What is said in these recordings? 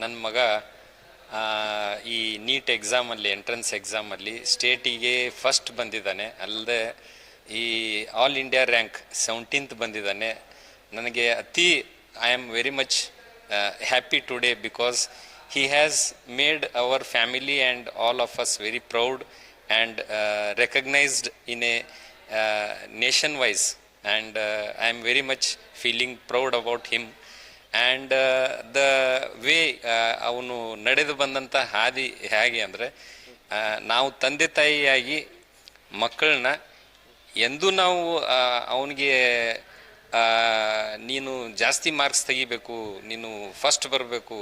ನನ್ನ ಮಗ ಈ ನೀಟ್ ಎಕ್ಸಾಮಲ್ಲಿ ಎಂಟ್ರೆನ್ಸ್ ಎಕ್ಸಾಮಲ್ಲಿ ಸ್ಟೇಟಿಗೆ ಫಸ್ಟ್ ಬಂದಿದ್ದಾನೆ. ಅಲ್ಲದೆ ಈ ಆಲ್ ಇಂಡಿಯಾ ರ್ಯಾಂಕ್ ಸೆವೆಂಟೀನ್ತ್ ಬಂದಿದ್ದಾನೆ. ನನಗೆ ಅತಿ I am very much happy today because he has made our family and all of us very proud and recognised in a nation wise and I am very much feeling proud about him and the way ಅವನು ನಡೆದು ಬಂದಂಥ ಹಾದಿ ಹೇಗೆ ಅಂದರೆ ನಾವು ತಂದೆ ತಾಯಿಯಾಗಿ ಮಕ್ಕಳನ್ನ ಎಂದೂ ನಾವು ಅವನಿಗೆ ನೀನು ಜಾಸ್ತಿ ಮಾರ್ಕ್ಸ್ ತೆಗಿಬೇಕು, ನೀನು ಫಸ್ಟ್ ಬರಬೇಕು,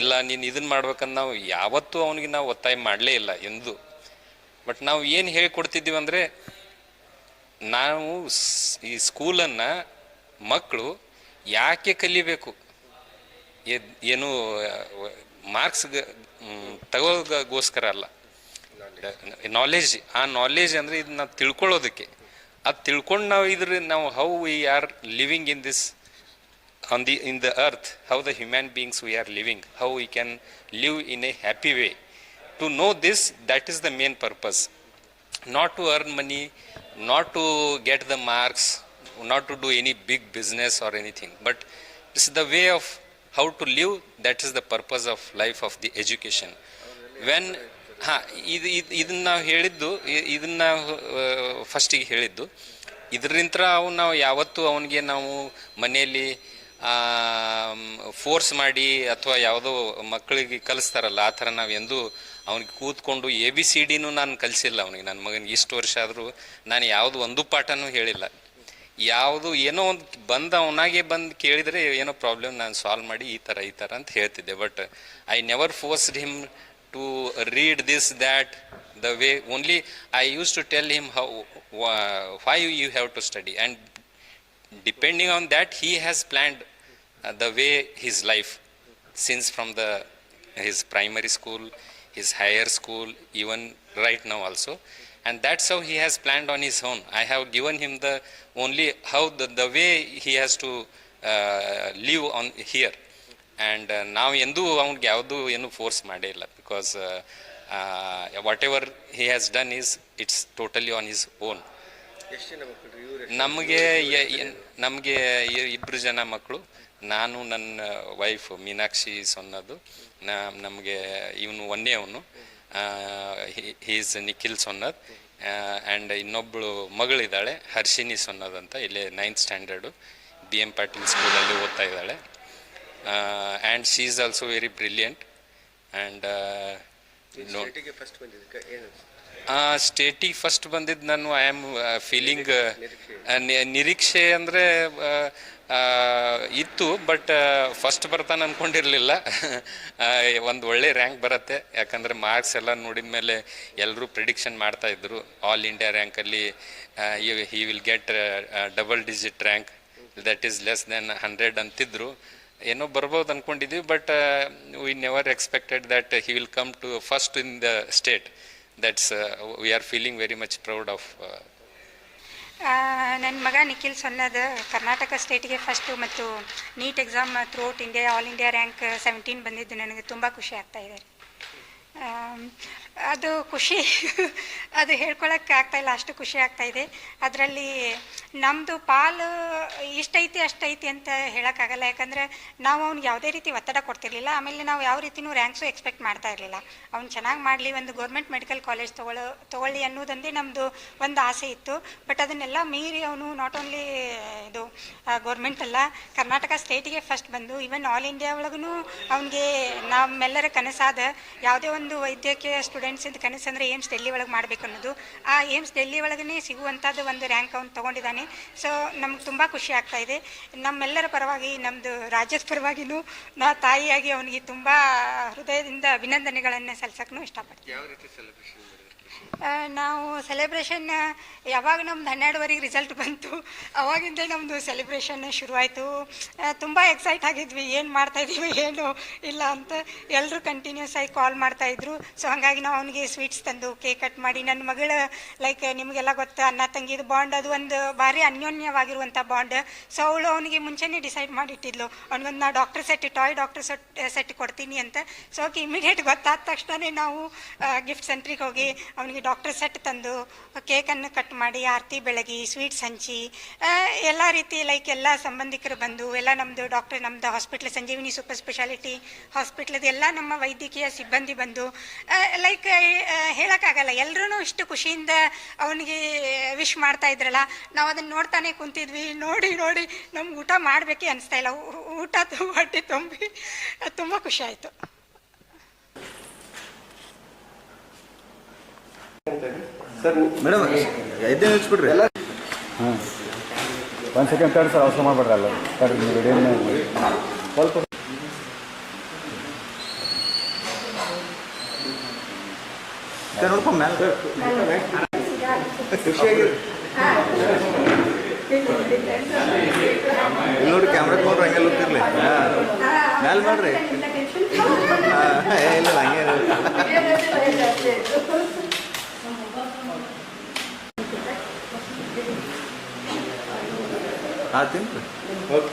ಇಲ್ಲ ನೀನು ಇದನ್ನು ಮಾಡ್ಬೇಕಂತ ನಾವು ಯಾವತ್ತೂ ಅವನಿಗೆ ನಾವು ಒತ್ತಾಯ ಮಾಡಲೇ ಇಲ್ಲ ಎಂದು. ಬಟ್ ನಾವು ಏನು ಹೇಳಿಕೊಡ್ತಿದ್ದೀವಿ ಅಂದರೆ, ನಾವು ಈ ಸ್ಕೂಲನ್ನು ಮಕ್ಕಳು ಯಾಕೆ ಕಲಿಬೇಕು? ಏನು ಮಾರ್ಕ್ಸ್ ತಗೋಗೋಸ್ಕರ ಅಲ್ಲ. ನಾಲೆಜ್ ಆ ನಾಲೆಜ್ ಅಂದರೆ ಇದನ್ನ ತಿಳ್ಕೊಳ್ಳೋದಕ್ಕೆ. ಅದು ತಿಳ್ಕೊಂಡು ನಾವು ಇದ್ರ ನಾವು how we are living in this on the in the earth how the human beings we are living how we can live in a happy way to know this that is the main purpose not to earn money not to get the marks not to do any big business or anything, but it's the way of how to live, that is the purpose of life of the education. When ಹಾ ಇದು ಇದು, ಇದನ್ನ ನಾವು ಹೇಳಿದ್ದು ಇದನ್ನ ಫಸ್ಟಿಗೆ ಹೇಳಿದ್ದು ಇದರಿಂದ ಅವ್ನು ನಾವು ಯಾವತ್ತೂ ಅವನಿಗೆ ನಾವು ಮನೆಯಲ್ಲಿ ಫೋರ್ಸ್ ಮಾಡಿ ಅಥವಾ ಯಾವುದೋ ಮಕ್ಕಳಿಗೆ ಕಲಿಸ್ತಾರಲ್ಲ, ಆ ಥರ ನಾವು ಎಂದೂ ಅವನಿಗೆ ಕೂತ್ಕೊಂಡು ಎ ಬಿ ಸಿ ಡಿನೂ ನಾನು ಕಲಿಸಿಲ್ಲ ಅವನಿಗೆ. ನನ್ನ ಮಗನಿಗೆ ಇಷ್ಟು ವರ್ಷ ಆದರೂ ನಾನು ಯಾವುದು ಒಂದು ಪಾಠನೂ ಹೇಳಿಲ್ಲ. ಯಾವುದು ಏನೋ ಒಂದು ಬಂದ ಅವನಾಗೆ ಬಂದು ಕೇಳಿದರೆ ಏನೋ ಪ್ರಾಬ್ಲಮ್ ನಾನು ಸಾಲ್ವ್ ಮಾಡಿ ಈ ಥರ ಈ ಥರ ಅಂತ ಹೇಳ್ತಿದ್ದೆ. But I never forced him to read this that the way only I use to tell him how why you have to study and depending on that he has planned the way his life since from the his primary school his higher school even right now also and that's how he has planned on his own. I have given him the only how the, the way he has to uh, live on here. And ನಾವು ಎಂದೂ ಅವ್ನಿಗೆ ಯಾವುದೂ ಏನು force ಮಾಡೇ ಇಲ್ಲ because whatever he has done is it's totally on his own ನಮಗೆ ನಮಗೆ ಇಬ್ಬರು ಜನ ಮಕ್ಕಳು. ನಾನು ನನ್ನ ವೈಫ್ ಮೀನಾಕ್ಷಿ ಸೊನ್ನದು. ನಮಗೆ ಇವನು ಒಂದೇ ಅವನು. ಹೀಸ್ ನಿಖಿಲ್ ಸೊನ್ನದ್ ಆ್ಯಂಡ್ ಇನ್ನೊಬ್ಬಳು ಮಗಳಿದ್ದಾಳೆ ಹರ್ಷಿನಿ ಸೊನ್ನದ್ ಅಂತ ಇಲ್ಲೇ ninth standard B M Patil ಸ್ಕೂಲಲ್ಲಿ ಓದ್ತಾ ಇದ್ದಾಳೆ. And she is also very brilliant and ಸ್ಟೇಟಿಗೆ first ಬಂದಿದ್ದು ನಾನು ಐ ಆಮ್ ಫೀಲಿಂಗ್ ನಿರೀಕ್ಷೆ ಅಂದರೆ ಇತ್ತು ಬಟ್ ಫಸ್ಟ್ ಬರ್ತಾನೆ ಅಂದ್ಕೊಂಡಿರಲಿಲ್ಲ ಒಂದು ಒಳ್ಳೆ ರ್ಯಾಂಕ್ ಬರುತ್ತೆ. ಯಾಕಂದರೆ ಮಾರ್ಕ್ಸ್ ಎಲ್ಲ ನೋಡಿದ ಮೇಲೆ ಎಲ್ಲರೂ ಪ್ರಿಡಿಕ್ಷನ್ ಮಾಡ್ತಾ ಇದ್ರು. All India ರ್ಯಾಂಕಲ್ಲಿ he will get double digit rank that is less than hundred ಅಂತಿದ್ರು. ಏನೋ ಬರ್ಬೋದು ಅಂದ್ಕೊಂಡಿದ್ವಿ but we never expected that he will come to first in the state that's we are feeling very much proud of ನನ್ನ ಮಗ ನಿಖಿಲ್ ಸೊನ್ನದ ಕರ್ನಾಟಕ ಸ್ಟೇಟಿಗೆ first ಮತ್ತು NEET exam throughout India all India rank seventeen ಬಂದಿದ್ದು. ನನಗೆ ತುಂಬ ಖುಷಿ ಆಗ್ತಾ ಇದೆ. ಅದು ಖುಷಿ. ಅದು ಹೇಳ್ಕೊಳಕ್ಕೆ ಆಗ್ತಾ ಇಲ್ಲ, ಅಷ್ಟು ಖುಷಿ ಆಗ್ತಾ ಇದೆ. ಅದರಲ್ಲಿ ನಮ್ಮದು ಪಾಲು ಇಷ್ಟೈತಿ, ಅಷ್ಟೈತಿ ಅಂತ ಹೇಳೋಕ್ಕಾಗಲ್ಲ. ಯಾಕಂದರೆ ನಾವು ಅವ್ನಿಗೆ ಯಾವುದೇ ರೀತಿ ಒತ್ತಡ ಕೊಡ್ತಿರ್ಲಿಲ್ಲ. ಆಮೇಲೆ ನಾವು ಯಾವ ರೀತಿನೂ ರ್ಯಾಂಕ್ಸು ಎಕ್ಸ್ಪೆಕ್ಟ್ ಮಾಡ್ತಾ ಇರಲಿಲ್ಲ. ಅವ್ನು ಚೆನ್ನಾಗಿ ಮಾಡಲಿ, ಒಂದು ಗೌರ್ಮೆಂಟ್ ಮೆಡಿಕಲ್ ಕಾಲೇಜ್ ತೊಗೊಳ್ಳೋ ತೊಗೊಳ್ಳಿ ಅನ್ನೋದೊಂದೇ ನಮ್ಮದು ಒಂದು ಆಸೆ ಇತ್ತು. ಬಟ್ ಅದನ್ನೆಲ್ಲ ಮೀರಿ ಅವನು ನಾಟ್ ಓನ್ಲಿ ಇದು ಗೌರ್ಮೆಂಟ್ ಅಲ್ಲ, ಕರ್ನಾಟಕ ಸ್ಟೇಟಿಗೆ ಫಸ್ಟ್ ಬಂದು ಈವನ್ ಆಲ್ ಇಂಡಿಯಾ ಒಳಗೂ ಅವನಿಗೆ ನಮ್ಮೆಲ್ಲರ ಕನಸಾದ ಯಾವುದೇ ವೈದ್ಯಕೀಯ ಸ್ಟೂಡೆಂಟ್ಸಿಂದ ಕನಸು ಅಂದರೆ ಏಮ್ಸ್ ಡೆಲ್ಲಿ ಒಳಗೆ ಮಾಡಬೇಕು ಅನ್ನೋದು. ಆ ಏಮ್ಸ್ ಡೆಲ್ಲಿ ಒಳಗೇ ಸಿಗುವಂಥದ್ದು ಒಂದು ರ್ಯಾಂಕ್ ಅವ್ನು ತೊಗೊಂಡಿದ್ದಾನೆ. ಸೊ ನಮ್ಗೆ ತುಂಬ ಖುಷಿ ಆಗ್ತಾ ಇದೆ. ನಮ್ಮೆಲ್ಲರ ಪರವಾಗಿ ನಮ್ಮದು ರಾಜ್ಯದ ಪರವಾಗಿನೂ ನಾ ತಾಯಿಯಾಗಿ ಅವನಿಗೆ ತುಂಬ ಹೃದಯದಿಂದ ಅಭಿನಂದನೆಗಳನ್ನು ಸಲ್ಲಿಸೋಕ್ಕೂ ಇಷ್ಟಪಡ್ತೀನಿ. ನಾವು ಸೆಲೆಬ್ರೇಷನ್ ಯಾವಾಗ ನಮ್ದು ಹನ್ನೆರಡುವರೆಗೆ ರಿಸಲ್ಟ್ ಬಂತು, ಅವಾಗಿಂದ ನಮ್ಮದು ಸೆಲೆಬ್ರೇಷನ್ ಶುರುವಾಯಿತು. ತುಂಬ ಎಕ್ಸೈಟ್ ಆಗಿದ್ವಿ, ಏನು ಮಾಡ್ತಾಯಿದ್ದೀವಿ ಏನು ಇಲ್ಲ ಅಂತ. ಎಲ್ಲರೂ ಕಂಟಿನ್ಯೂಸ್ ಆಗಿ ಕಾಲ್ ಮಾಡ್ತಾಯಿದ್ರು ಸೊ ಹಾಗಾಗಿ ನಾವು ಅವನಿಗೆ ಸ್ವೀಟ್ಸ್ ತಂದು ಕೇಕ್ ಕಟ್ ಮಾಡಿ ನನ್ನ ಮಗಳ ಲೈಕ್ ನಿಮಗೆಲ್ಲ ಗೊತ್ತು, ಅಣ್ಣ ತಂಗಿದು ಬಾಂಡ್ ಅದು ಒಂದು ಭಾರಿ ಅನ್ಯೋನ್ಯವಾಗಿರುವಂಥ ಬಾಂಡ್ ಸೊ ಅವಳು ಅವನಿಗೆ ಮುಂಚೆನೇ ಡಿಸೈಡ್ ಮಾಡಿಟ್ಟಿದ್ಲು. ಅವ್ನಿಗೊಂದು ನಾ doctor set toy doctor set set ಕೊಡ್ತೀನಿ ಅಂತ. ಸೊ ಓಕೆ ಇಮಿಡಿಯೇಟ್ ಗೊತ್ತಾದ ತಕ್ಷಣವೇ ನಾವು ಗಿಫ್ಟ್ ಸೆಂಟ್ರಿಗೆ ಹೋಗಿ ಅವನಿಗೆ ಡಾಕ್ಟರ್ ಸೆಟ್ ತಂದು ಕೇಕನ್ನು ಕಟ್ ಮಾಡಿ, ಆರತಿ ಬೆಳಗಿ ಸ್ವೀಟ್ಸ್ ಹಂಚಿ ಎಲ್ಲ ರೀತಿ ಲೈಕ್ ಎಲ್ಲ ಸಂಬಂಧಿಕರು ಬಂದು, ಎಲ್ಲ ನಮ್ಮದು ಡಾಕ್ಟರ್ ನಮ್ಮದು ಹಾಸ್ಪಿಟ್ಲ್ ಸಂಜೀವಿನಿ ಸೂಪರ್ ಸ್ಪೆಷಾಲಿಟಿ ಹಾಸ್ಪಿಟ್ಲದ್ದು ಎಲ್ಲ ನಮ್ಮ ವೈದ್ಯಕೀಯ ಸಿಬ್ಬಂದಿ ಬಂದು ಲೈಕ್ ಹೇಳೋಕ್ಕಾಗಲ್ಲ. ಎಲ್ಲರೂ ಇಷ್ಟು ಖುಷಿಯಿಂದ ಅವನಿಗೆ ವಿಶ್ ಮಾಡ್ತಾ ಇದ್ರಲ್ಲ, ನಾವು ಅದನ್ನು ನೋಡ್ತಾನೆ ಕುಂತಿದ್ವಿ. ನೋಡಿ ನೋಡಿ, ನಮ್ಗೆ ಊಟ ಮಾಡಬೇಕೇ ಅನಿಸ್ತಾ ಇಲ್ಲ. ಊಟ ತುಂಬ ಹೊಟ್ಟೆ ತುಂಬಿ, ತುಂಬ ಖುಷಿ ಆಯಿತು. ಮೇಡಮ್ ಐದೇ ನಿಲ್ಸ್ಬಿಡ್ರಿ ಹಾಂ ಒಂದು ಸೆಕೆಂಡ್ ತರ್ಡ್ ಸರ್ ಅವಸರ ಮಾಡಬೇಡ್ರಿ ಅಲ್ಲ. ತರ್ಡ್ ಸ್ವಲ್ಪ ನೋಡ್ಕೊಂಡ್ ಮ್ಯಾಲ. ಖುಷಿಯಾಗಿ ಇಲ್ಲಿ ನೋಡಿ ಕ್ಯಾಮ್ರಾ ನೋಡ್ರಿ ಹಂಗೆ ಲುಕ್ಕಿರ್ಲಿ ಹಾಂ. ಮ್ಯಾಲೆ ಮಾಡ್ರಿ ಹಾಂ ಏ ಇಲ್ಲ ಹಂಗೆ Ah, tem. Né? Opa.